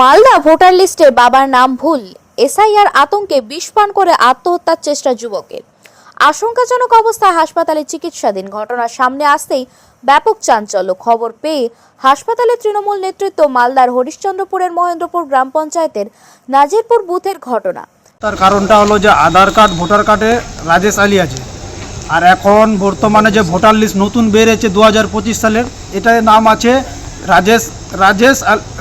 Malda voter লিস্টে বাবার নাম ভুল। এসআইআর আতঙ্কে বিষপান করে আত্মহত্যার চেষ্টা যুবকের। আশঙ্কাজনক অবস্থায় হাসপাতালে চিকিৎসাধীন। ঘটনার সামনে আসতেই ব্যাপক চাঞ্চল্য। খবর পেয়ে হাসপাতালে তৃণমূল নেতৃত্ব মালদার হরিশ্চন্দ্রপুরের মহেন্দ্রপুর গ্রাম পঞ্চায়েতের নাজিরপুর বুথের ঘটনা। তার কারণটা হলো যে আধার কার্ড, ভোটার কার্ডে রাজেশ আলী আছে। আর এখন বর্তমানে যে ভোটার লিস্ট নতুন বেরিয়েছে দু হাজার সালের, এটার নাম আছে রাজেশ রাজেশ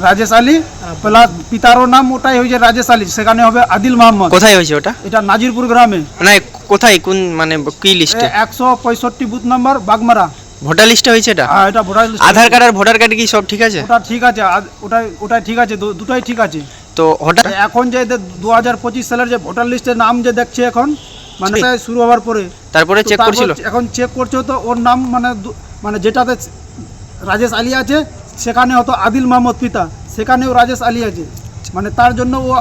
রাজেশ আলী প্লাস পিতারও নাম ওটাই হয়েছে রাজেশ আলী সেখানে হবে আদিল মোহাম্মদ কোথায় হয়েছে ওটা? এটা নাজিরপুর গ্রামে। মানে কোথায় কোন মানে কি লিস্টে একশো পঁয়ষট্টি বুথ নাম্বার বাগমারা। ভোটার লিস্টে হয়েছে এটা? হ্যাঁ এটা ভোটার লিস্ট আধার কার্ড আর ভোটার কার্ড কি সব ঠিক আছে? ওটা ঠিক আছে ওটাই ওটাই ঠিক আছে দুটাই ঠিক আছে। তো হঠাৎ? এখন যে দু হাজার পঁচিশ সালের যে ভোটার লিস্টের নাম যে দেখছে এখন মানে। শুরু হওয়ার পরে। তারপরে চেক করছিল? এখন চেক করছে তো ওর নাম মানে মানে যেটাতে রাজেশ আলী আছে সেখানে হতো আদিল মাহমুদ পিতা সেখানেও রাজেশ আলী আছে। মানে তার জন্য ও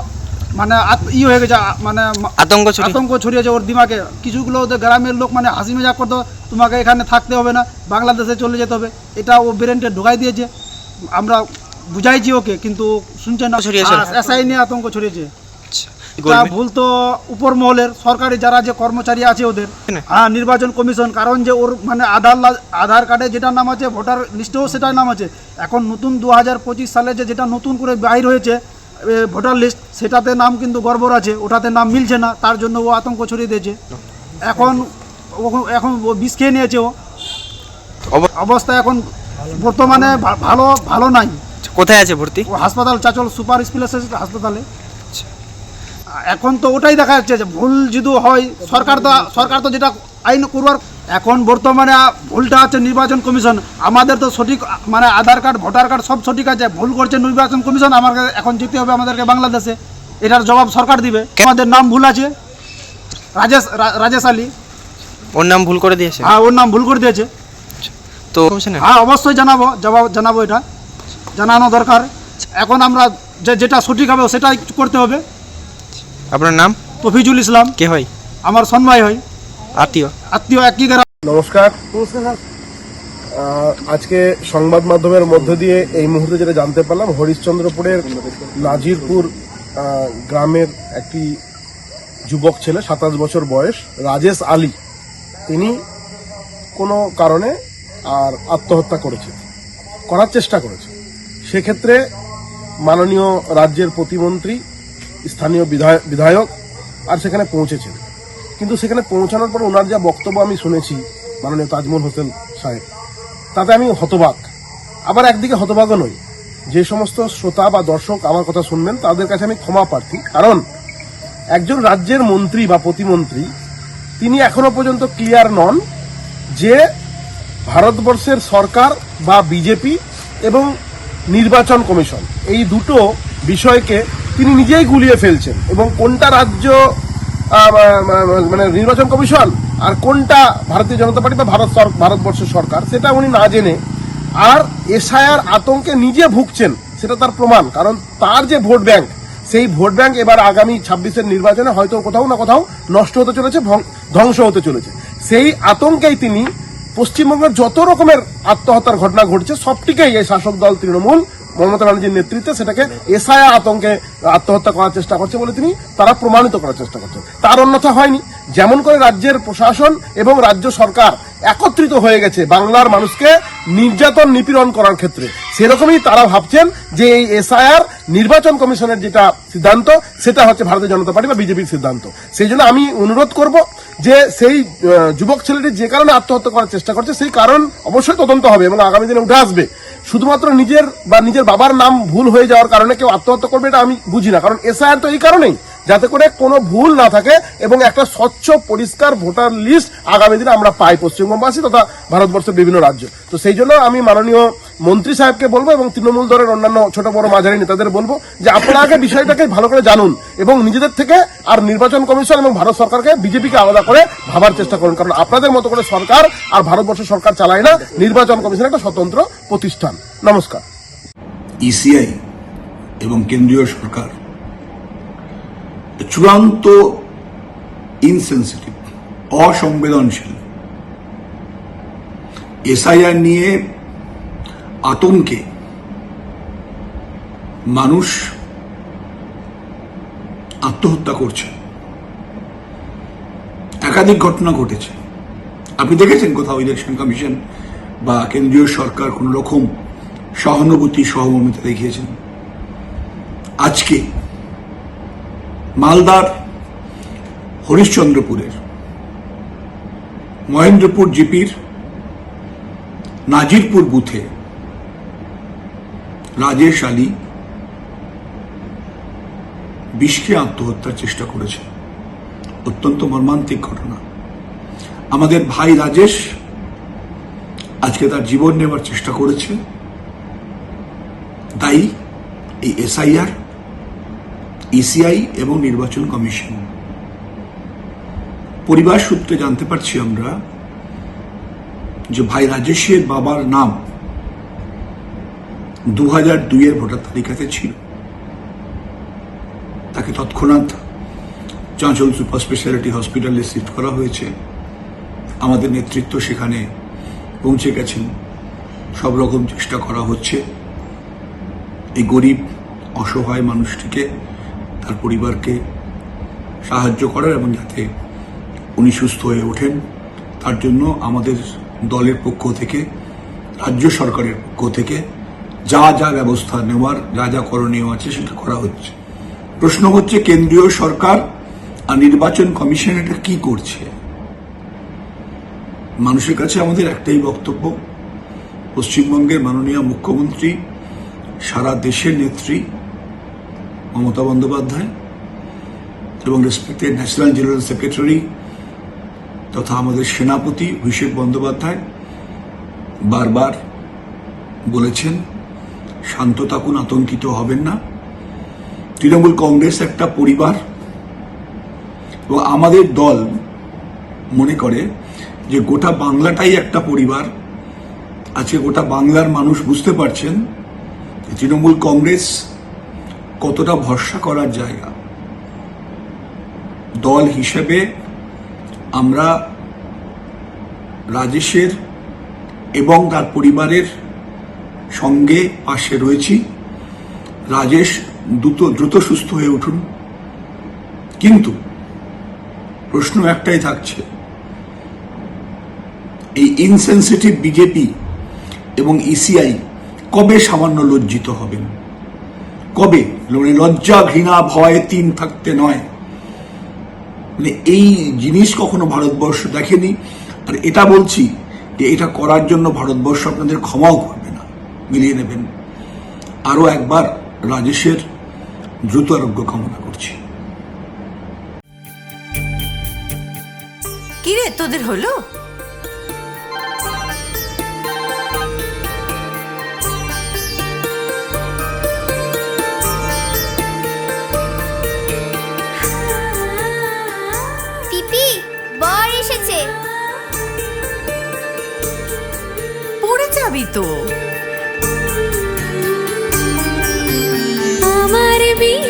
মানে আত- ই হয়ে গেছে মানে আতঙ্ক আতঙ্ক ছড়িয়েছে ওর দিমাগে। কিছুগুলো ওদের গ্রামের লোক মানে হাসি মজাক করতো তোমাকে এখানে থাকতে হবে না বাংলাদেশে চলে যেতে হবে। এটা ও ব্রেনটে ঢুকাই দিয়েছে। আমরা বুঝাইছি ওকে কিন্তু শুনছে না। ছড়িয়েছে। এসআই নিয়ে আতঙ্ক ছড়িয়েছে। আচ্ছা, তা ভুল তো উপর মহলের সরকারি যারা যে কর্মচারী আছে ওদের। হ্যাঁ। নির্বাচন কমিশন কারণ যে ওর মানে আধার আধার কার্ডে যেটা নাম আছে ভোটার লিস্টেও সেটাই নাম আছে। এখন নতুন দু হাজার পঁচিশ সালে যে যেটা নতুন করে বাইর হয়েছে ভোটার লিস্ট সেটাতে নাম কিন্তু গড়বড় আছে। ওটাতে নাম মিলছে না তার জন্য ও আতঙ্ক ছড়িয়ে দিয়েছে। এখন এখন ও বিষ খেয়ে নিয়েছে ও। অবস্থা এখন বর্তমানে ভালো ভালো নাই। কোথায় আছে ভর্তি? হাসপাতাল চাচল সুপার স্পেশালিস্ট হাসপাতালে। এখন তো ওটাই দেখা যাচ্ছে যে ভুল যদি হয় সরকার তো সরকার তো যেটা আইন করবার এখন বর্তমানে ভুলটা আছে নির্বাচন কমিশন। আমাদের তো সঠিক মানে আধার কার্ড ভোটার কার্ড সব সঠিক আছে ভুল করছে নির্বাচন কমিশন আমাকে এখন যেতে হবে আমাদেরকে বাংলাদেশে। এটার জবাব সরকার দিবে। আমাদের নাম ভুল আছে? রাজেশ রাজেশ আলী। ওর নাম ভুল করে দিয়েছে? হ্যাঁ ওর নাম ভুল করে দিয়েছে। তো হ্যাঁ অবশ্যই জানাব জবাব জানাব এটা। জানানো দরকার। এখন আমরা যে যেটা সঠিক হবে সেটাই করতে হবে। আপনার নাম? তফিজুল ইসলাম। কে হয়? আমার সন্ময় হয়। আত্মীয়? আত্মীয় একই গ্রাম। নমস্কার। আহ, আজকে সংবাদ মাধ্যমের মধ্য দিয়ে এই মুহূর্তে যেটা জানতে পারলাম হরিশ্চন্দ্রপুরের নাজিরপুর গ্রামের একটি যুবক ছেলে সাতাশ বছর বয়স রাজেশ আলী। তিনি কোনো কারণে আর আত্মহত্যা করেছে করার চেষ্টা করেছে। সেক্ষেত্রে মাননীয় রাজ্যের প্রতিমন্ত্রী স্থানীয় বিধায়- বিধায়ক আর সেখানে পৌঁছেছেন। কিন্তু সেখানে পৌঁছানোর পর ওনার যা বক্তব্য আমি শুনেছি মাননীয় তাজমল হোসেন সাহেব, তাতে আমি হতবাক। আবার একদিকে হতবাকও নই। যে সমস্ত শ্রোতা বা দর্শক আমার কথা শুনবেন, তাদের কাছে আমি ক্ষমা প্রার্থী। কারণ একজন রাজ্যের মন্ত্রী বা প্রতিমন্ত্রী, তিনি এখনও পর্যন্ত ক্লিয়ার নন যে ভারতবর্ষের সরকার বা বিজেপি এবং নির্বাচন কমিশন, এই দুটো বিষয়কে তিনি নিজেই গুলিয়ে ফেলছেন। এবং কোনটা রাজ্য মানে নির্বাচন কমিশন আর কোনটা ভারতীয় জনতা পার্টি বা ভারত ভারতবর্ষের সরকার, সেটা উনি না জেনে আর এসআইআর আতঙ্কে নিজে ভুগছেন, সেটা তার প্রমাণ। কারণ তার যে ভোট ব্যাংক, সেই ভোট ব্যাংক এবার আগামী ছাব্বিশের নির্বাচনে হয়তো কোথাও না কোথাও নষ্ট হতে চলেছে ধ্বংস হতে চলেছে। সেই আতঙ্কেই তিনি পশ্চিমবঙ্গের যত রকমের আত্মহত্যার ঘটনা ঘটছে, সবটিকেই এই শাসক দল তৃণমূল মমতা ব্যানার্জির নেতৃত্বে সেটাকে এসআইআর আতঙ্কে আত্মহত্যা করার চেষ্টা করছে বলে তিনি, তারা প্রমাণিত করার চেষ্টা করছেন তার অন্যথা হয়নি। যেমন করে রাজ্যের প্রশাসন এবং রাজ্য সরকার একত্রিত হয়ে গেছে বাংলার মানুষকে নির্যাতন নিপীড়ন করার ক্ষেত্রে। সেরকমই তারা ভাবছেন যে এই এসআইআর নির্বাচন কমিশনের যেটা সিদ্ধান্ত, সেটা হচ্ছে ভারতীয় জনতা পার্টি বা বিজেপির সিদ্ধান্ত। সেই জন্য আমি অনুরোধ করব যে সেই যুবক ছেলেটি যে কারণে আত্মহত্যা করার চেষ্টা করছে, সেই কারণ অবশ্যই তদন্ত হবে এবং আগামী দিনে উঠে আসবে। শুধুমাত্র নিজের বা নিজের বাবার নাম ভুল হয়ে যাওয়ার কারণে কেউ আত্মহত্যা করবে এটা আমি বুঝি না, কারণ এসআইআর তো এই কারণেই। যাতে করে কোনো ভুল না থাকে এবং একটা স্বচ্ছ, পরিষ্কার ভোটার লিস্ট আগামী দিনে আমরা পাই পশ্চিমবঙ্গবাসী তথা ভারতবর্ষের বিভিন্ন রাজ্য। তো সেই জন্য আমি মাননীয় মন্ত্রী সাহেবকে বলব এবং তৃণমূল দলের অন্যান্য ছোট বড় মাঝারি নেতাদের বলব যে আপনারা আগে বিষয়টাকে ভালো করে জানুন এবং নিজেদের থেকে আর নির্বাচন কমিশন এবং ভারত সরকারকে বিজেপিকে আলাদা করে ভাবার চেষ্টা করুন। কারণ আপনাদের মতো করে সরকার আর ভারতবর্ষ সরকার চালায় না, নির্বাচন কমিশন একটা স্বতন্ত্র প্রতিষ্ঠান। নমস্কার। ইসিআই এবং কেন্দ্রীয় সরকার চূড়ান্ত ইনসেন্সিটিভ অসংবেদনশীল এসআইআর নিয়ে আতঙ্কে মানুষ আত্মহত্যা করছে। একাধিক ঘটনা ঘটেছে। আপনি দেখেছেন কোথাও ইলেকশন কমিশন বা কেন্দ্রীয় সরকার কোন রকম সহানুভূতি, সহমর্মিতা দেখিয়েছেন? আজকে মালদার হরিশ্চন্দ্রপুরের, মহেন্দ্রপুর জিপির, নাজিরপুর বুথে রাজেশ আলী বিষকে আত্মহত্যার চেষ্টা করেছে। অত্যন্ত মর্মান্তিক ঘটনা। আমাদের ভাই রাজেশ আজকে তার জীবন নেবার চেষ্টা করেছে। তাই এই এসআইআর ইসিআই এবং নির্বাচন কমিশন। পরিবার সূত্রে জানতে পারছি আমরা যে ভাই রাজেশের বাবার নাম দু হাজার দুইয়ের ভোটার তালিকাতে ছিল। তাকে তৎক্ষণাৎ চাঁচল সুপার স্পেশালিটি হসপিটালে শিফট করা হয়েছে। আমাদের নেতৃত্ব সেখানে পৌঁছে গেছেন। সব রকম চেষ্টা করা হচ্ছে। এই গরিব, অসহায় মানুষটিকে তার পরিবারকে সাহায্য করার এবং যাতে উনি সুস্থ হয়ে ওঠেন, তার জন্য আমাদের দলের পক্ষ থেকে, রাজ্য সরকারের পক্ষ থেকে যা যা ব্যবস্থা নেওয়ার, যা যা করণীয় আছে সেটা করা হচ্ছে। প্রশ্ন হচ্ছে, কেন্দ্রীয় সরকার আর নির্বাচন কমিশন এটা কি করছে? মানুষের কাছে আমাদের একটাই বক্তব্য, পশ্চিমবঙ্গের মাননীয় মুখ্যমন্ত্রী, সারা দেশের নেত্রী মমতা বন্দ্যোপাধ্যায় এবং রেসপেক্টেড ন্যাশনাল জেনারেল সেক্রেটারি তথা আমাদের সেনাপতি অভিষেক বন্দ্যোপাধ্যায় বারবার বলেছেন, শান্ত থাকুন, আতঙ্কিত হবেন না। তৃণমূল কংগ্রেস একটা পরিবার এবং আমাদের দল মনে করে যে গোটা বাংলাটাই একটা পরিবার আজকে গোটা বাংলার মানুষ বুঝতে পারছেন তৃণমূল কংগ্রেস কতটা ভরসা করার জায়গা? দল হিসেবে আমরা রাজেশের এবং তার পরিবারের সঙ্গে পাশে রয়েছি। রাজেশ দ্রুত দ্রুত সুস্থ হয়ে উঠুন। কিন্তু প্রশ্ন একটাই থাকছে, এই ইনসেন্সিটিভ বিজেপি এবং ইসিআই কবে সামান্য লজ্জিত হবেন? কবে? মানে লজ্জা ঘৃণা ভয় তিন থাকতে নয়। মানে এই জিনিস কখনো ভারতবর্ষ দেখেনি। আর এটা বলছি যে এটা করার জন্য ভারতবর্ষ আপনাদের ক্ষমাও করবে না। মিলিয়ে নেবেন। আরও একবার রাজেশের দ্রুত আরোগ্য কামনা করছি। কিরে, তোদের হলো? পিপি বর এসেছে। পড়ে যাবি তো। আমার বিয়ে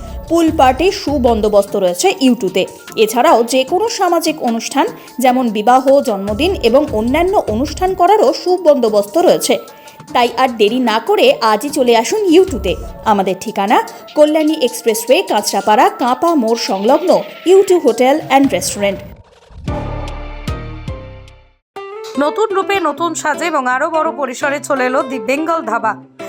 Pool party সুবন্দোবস্ত রয়েছে ইউটিউবে এছাড়াও যে কোনো সামাজিক অনুষ্ঠান, যেমন বিবাহ, জন্মদিন এবং অন্যান্য অনুষ্ঠান করারও সুবন্দোবস্ত রয়েছে। তাই আর দেরি না করে আজই চলে আসুন ইউটিউবে আমাদের ঠিকানা কল্যাণী এক্সপ্রেসওয়ে, কাঁচরাপাড়া, কাঁপা মোড় সংলগ্ন ইউটিউব হোটেল অ্যান্ড রেস্টুরেন্ট। নতুন রূপে নতুন সাজে এবং আরও বড় পরিসরে চলে এলো দি বেঙ্গল ধাবা।